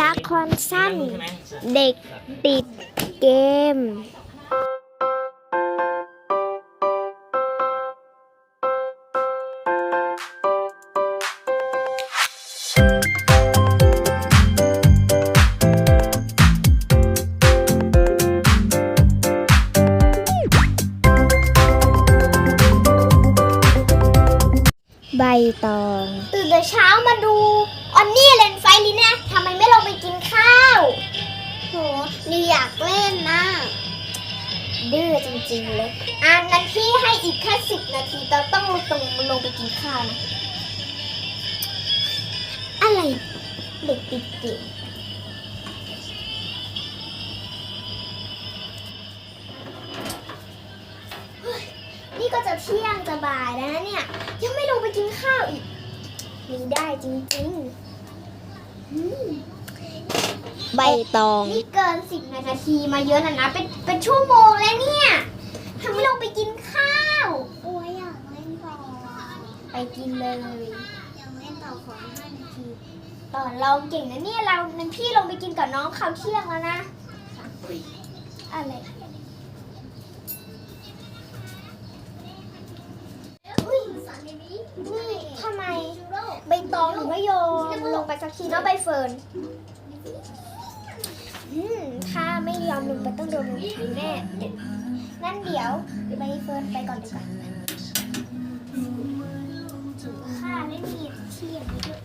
ละครสั้น เด็กติดเกม ใบตอง ตื่นแต่เช้ามาดู ออนนี่เล่นไฟลินะทำไมไม่ลงไปกินข้าวโหนี่อยากเล่นนะดื้อจริงๆเลยอ่านงั้นพี่ให้อีกแค่สิบนาทีเราต้องลงตรงลงไปกินข้าวนะ อะไรเด็กติดเกมนี่ก็จะเที่ยงจะบ่ายแล้วนะเนี่ย ยังไม่ลงไปกินข้าวอีก มีได้จริงๆ ใบตอง นี่เกินสิบนาทีมาเยอะแล้วนะ เป็นเป็นชั่วโมงแล้วเนี่ยทำไมลงไปกินข้าวโอ้ยอยากเล่นต่อไปกินเลยอยากเล่นต่อขอห้านาทีตอนเราเก่งนะเนี่ยเรานั้นพี่ลงไปกินกับน้องข้าวเที่ยงแล้วนะอะไรอุ๊ยนี่ทำไมใบตองถึงไม่โยน ลงไปสักทีเนาะใบเฟิร์นถ้าไม่ยอมลงไปต้องโดนลงทันแน่งั้นเดี๋ยวใบเฟิร์นไปก่อนดีกว่าข้าไม่มีทียบไปด้วย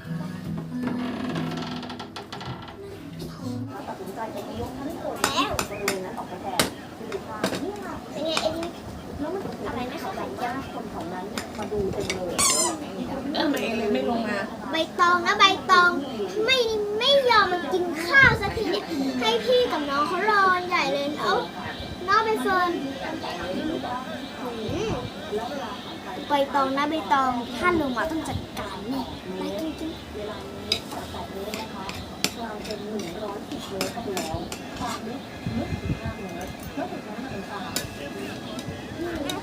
ใบตองไม่ไม่ยอมมากินข้าวสักทีเนี่ยให้พี่กับน้องเขารอใหญ่เลยเอ้าน้องใบเฟิร์นใบตองนะใบตองถ้าลงมาต้องจัดการนี่ไปจริงๆเ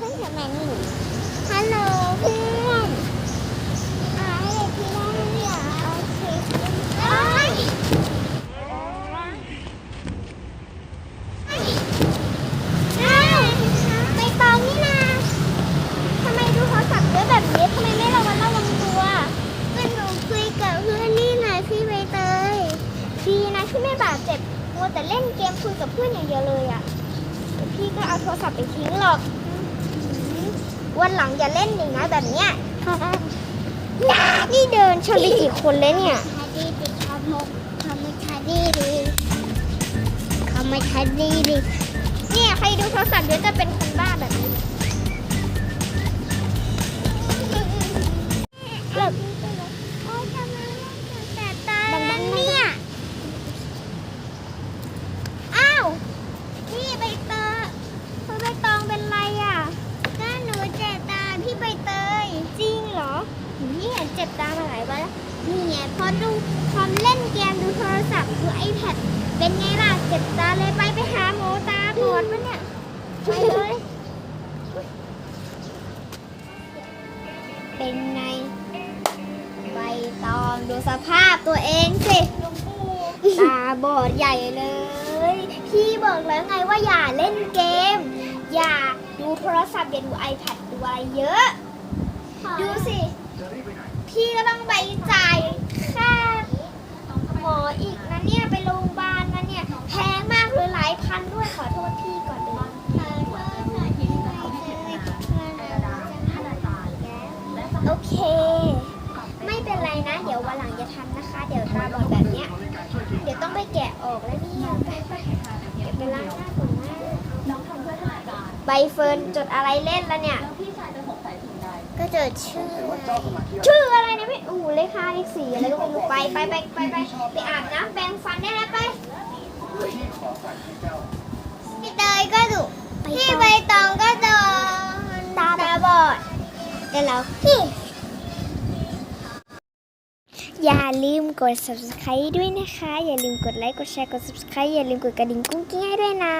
พื่อนทำไมนี่ฮัลโหลเพื่อนอ่าให้เด็กที่ได้เนี่ยโอเคเอ้ย อ้าวใบตองนี่นาทำไมดูโทรศัพท์เยอะแบบนี้ทำไมไม่ระวังระวังตัวก็หนูคุยกับเพื่อนนี่นะพี่ใบเตยดีนะที่ไม่บาดเจ็บมัว แต่เล่นเกมคุยกับเพื่อนอย่างเดียวเลยอะพี่ก็เอาโทรศัพท์ไปทิ้งหรอก วันหลังอย่าเล่นอีกนะแบบเนี้ยนี่เดินชนไปกี่คนแล้วเนี่ยดีดีเขาเขาไม่ทันดีดีเขาไม่ทันดีดีเนี่ยใครดูโทรศัพท์เดี๋ยวจะเป็นคนบ้าแบบนี้ เล่นเกมดูโทรศัพท์ดูไอแพดเป็นไงล่ะเจ็บตาเลยไปไปหาหมอตาก่อนปะเนี่ยไปเลยเป็นไงใบตองดูสภาพตัวเองสิตาบอดใหญ่เลย พี่บอกแล้วไงว่าอย่าเล่นเกม อย่าดูโทรศัพท์อย่าดู iPad ดูอะไรเยอะ ดูสิ พี่ก็ต้องไปจ่าย ออีกนะเนี่ยไปโรงพยาบาลนะเนี่ยแพงมากเลยหลายพันด้วยขอโทษพี่ก่อนเลยโอเค ไม่เป็นไรนะ เดี๋ยววันหลังจะทำนะคะ เดี๋ยวตาบอดแบบเนี้ยเดี๋ยวต้องไปแกะออกแล้วเนี่ยไปไปเดี๋ยวไปล้างหน้าก่อนนะใบเฟิร์นจดอะไรเล่นแล้วเนี่ย ก็จดชื่อ ชื่ออะไรนะพี่อู้เลขห้าเลขสี่อะไรก็ไม่รู้ไปไปไปไปไปไปอาบน้ำแปรงฟันได้แล้วไปพี่เตยก็ดุพี่ใบตองก็โดนตาบอดแต่เราพี่อย่าลืมกด subscribe ด้วยนะคะ อย่าลืมกดไลค์ กดแชร์ กด subscribe อย่าลืมกดกระดิ่งกุ้งกิ้งให้ด้วยนะ